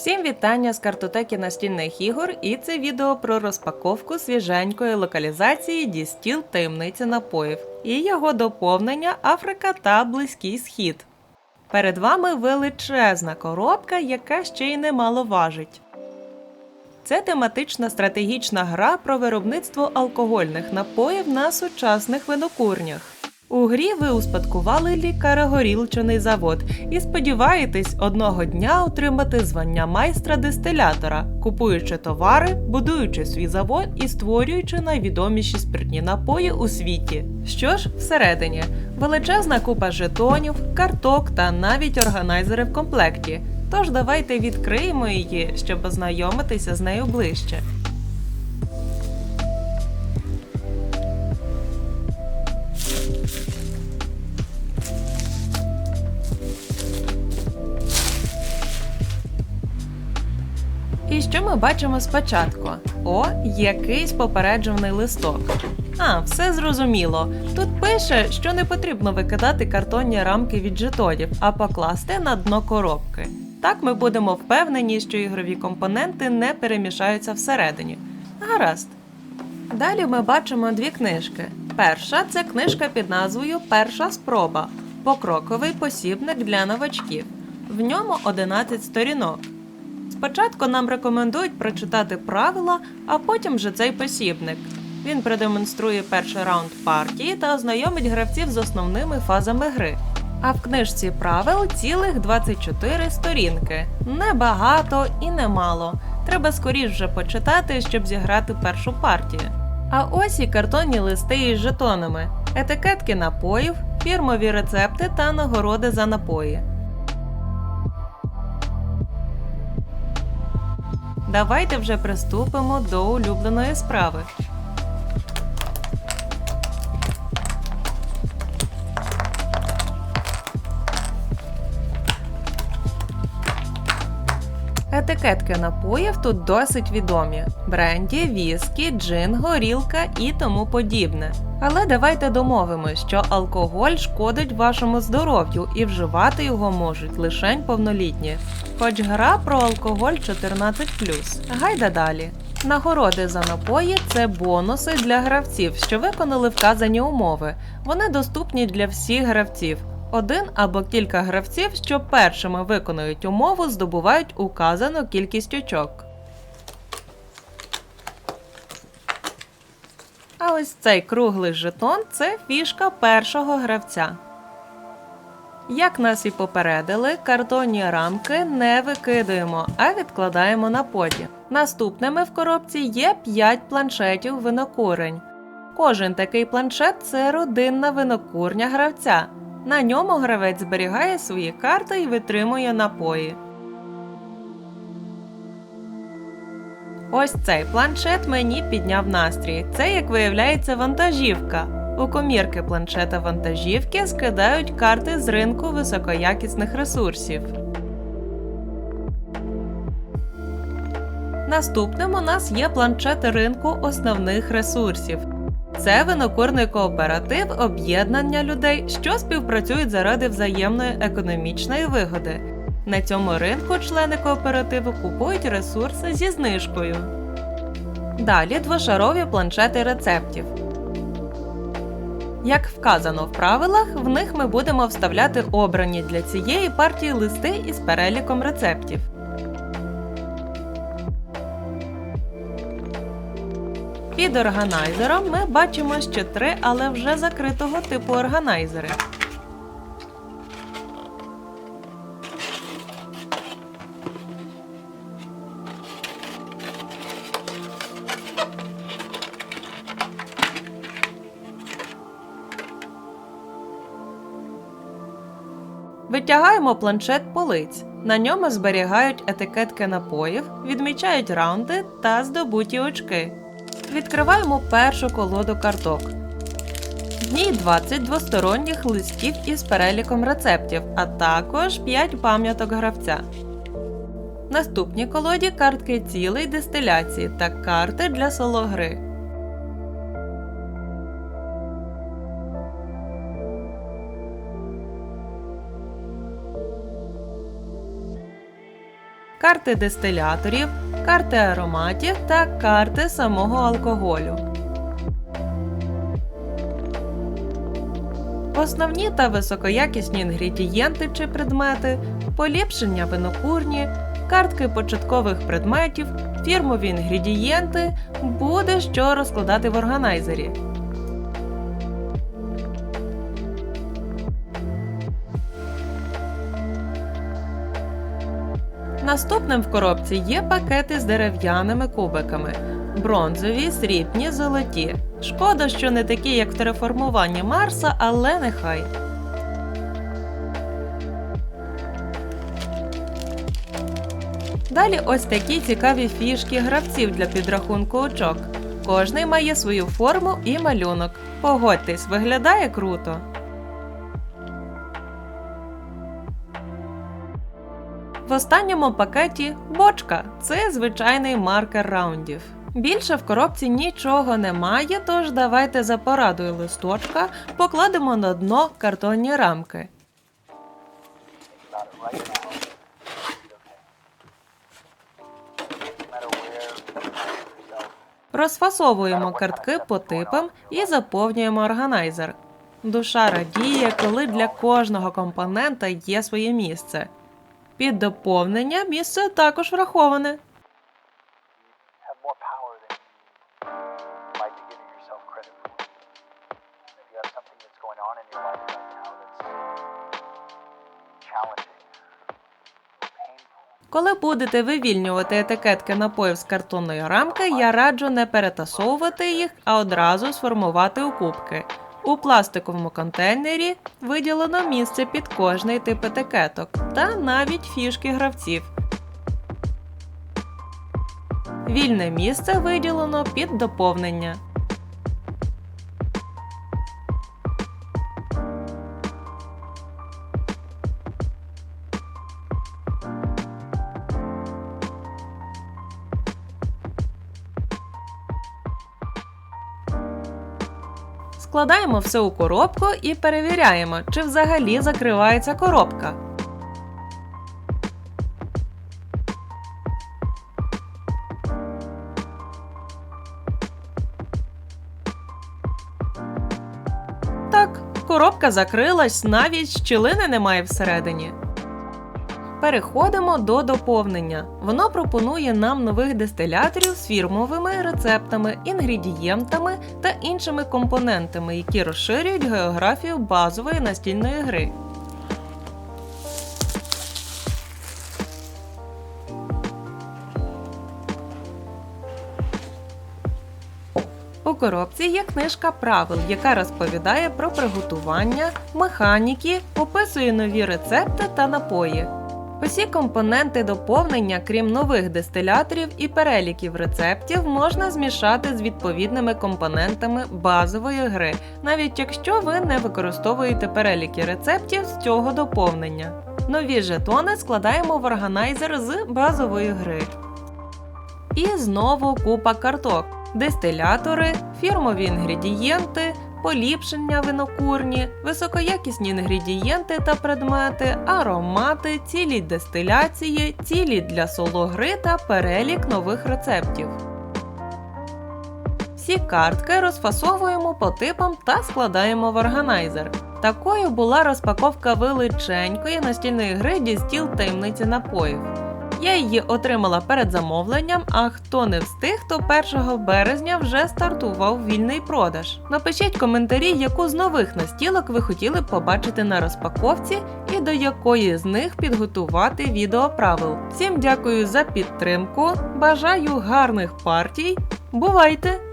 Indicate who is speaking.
Speaker 1: Всім вітання з картотеки настільних ігор, і це відео про розпаковку свіженької локалізації Дістіл таємниця напоїв і його доповнення Африка та Близький Схід. Перед вами величезна коробка, яка ще й немало важить. Це тематична стратегічна гра про виробництво алкогольних напоїв на сучасних винокурнях. У грі ви успадкували лікарегорілчаний завод і сподіваєтесь одного дня отримати звання майстра дистилятора, купуючи товари, будуючи свій завод і створюючи найвідоміші спиртні напої у світі. Що ж, всередині величезна купа жетонів, карток та навіть органайзери в комплекті. Тож давайте відкриємо її, щоб ознайомитися з нею ближче. Що ми бачимо спочатку? О, якийсь попереджувальний листок. А, все зрозуміло. Тут пише, що не потрібно викидати картонні рамки від жетонів, а покласти на дно коробки. Так ми будемо впевнені, що ігрові компоненти не перемішаються всередині. Гаразд. Далі ми бачимо дві книжки. Перша це книжка під назвою Перша спроба покроковий посібник для новачків. В ньому 11 сторінок. Спочатку нам рекомендують прочитати правила, а потім вже цей посібник. Він продемонструє перший раунд партії та ознайомить гравців з основними фазами гри. А в книжці правил цілих 24 сторінки. Небагато і немало. Треба скоріш вже почитати, щоб зіграти першу партію. А ось і картонні листи із жетонами, етикетки напоїв, фірмові рецепти та нагороди за напої. Давайте вже приступимо до улюбленої справи. Етикетки напоїв тут досить відомі: бренді, віскі, джин, горілка і тому подібне. Але давайте домовимось, що алкоголь шкодить вашому здоров'ю і вживати його можуть лише повнолітні. Хоч гра про алкоголь 14+. Гайда далі. Нагороди за напої це бонуси для гравців, що виконали вказані умови. Вони доступні для всіх гравців. Один або кілька гравців, що першими виконують умову, здобувають указану кількість очок. А ось цей круглий жетон це фішка першого гравця. Як нас і попередили, картонні рамки не викидаємо, а відкладаємо на потім. Наступними в коробці є 5 планшетів винокурень. Кожен такий планшет це родинна винокурня гравця. На ньому гравець зберігає свої карти і витримує напої. Ось цей планшет мені підняв настрій. Це, як виявляється, вантажівка. У комірки планшета вантажівки скидають карти з ринку високоякісних ресурсів. Наступним у нас є планшет ринку основних ресурсів. Це винокурний кооператив об'єднання людей, що співпрацюють заради взаємної економічної вигоди. На цьому ринку члени кооперативу купують ресурси зі знижкою. Далі двошарові планшети рецептів. Як вказано в правилах, в них ми будемо вставляти обрані для цієї партії листи із переліком рецептів. Під органайзером ми бачимо ще три, але вже закритого типу органайзери. Витягаємо планшет полиць. На ньому зберігають етикетки напоїв, відмічають раунди та здобуті очки. Відкриваємо першу колоду карток. В ній 20 двосторонніх листів із переліком рецептів, а також 5 пам'яток гравця. В наступній колоді картки цілей дистиляції та карти для сологри. Карти дистиляторів, карти ароматів та карти самого алкоголю. Основні та високоякісні інгредієнти чи предмети, поліпшення винокурні, картки початкових предметів, фірмові інгредієнти буде що розкладати в органайзері. Наступним в коробці є пакети з дерев'яними кубиками. Бронзові, срібні, золоті. Шкода, що не такі, як в тереформуванні Марса, але нехай. Далі ось такі цікаві фішки гравців для підрахунку очок. Кожний має свою форму і малюнок. Погодьтесь, виглядає круто. В останньому пакеті бочка це звичайний маркер раундів. Більше в коробці нічого немає, тож давайте за порадою листочка покладемо на дно картонні рамки. Розфасовуємо картки по типам і заповнюємо органайзер. Душа радіє, коли для кожного компонента є своє місце. Під доповнення місце також враховане. Коли будете вивільнювати етикетки напоїв з картонної рамки, я раджу не перетасовувати їх, а одразу сформувати у кубки. У пластиковому контейнері виділено місце під кожний тип етикеток та навіть фішки гравців. Вільне місце виділено під доповнення. Складаємо все у коробку і перевіряємо, чи взагалі закривається коробка. Так, коробка закрилась, навіть щілини немає всередині. Переходимо до доповнення. Воно пропонує нам нових дистиляторів з фірмовими рецептами, інгредієнтами та іншими компонентами, які розширюють географію базової настільної гри. У коробці є книжка правил, яка розповідає про приготування, механіки, описує нові рецепти та напої. Усі компоненти доповнення, крім нових дистиляторів і переліків рецептів, можна змішати з відповідними компонентами базової гри, навіть якщо ви не використовуєте переліки рецептів з цього доповнення. Нові жетони складаємо в органайзер з базової гри. І знову купа карток, дистилятори, фірмові інгредієнти, поліпшення винокурні, високоякісні інгредієнти та предмети, аромати, цілі дистиляції, цілі для соло-гри та перелік нових рецептів. Всі картки розфасовуємо по типам та складаємо в органайзер. Такою була розпаковка величенької настільної гри Дістіл таємниці напоїв. Я її отримала перед замовленням, а хто не встиг, то 1 березня вже стартував вільний продаж. Напишіть коментарі, яку з нових настілок ви хотіли б побачити на розпаковці і до якої з них підготувати відео правил. Всім дякую за підтримку, бажаю гарних партій. Бувайте!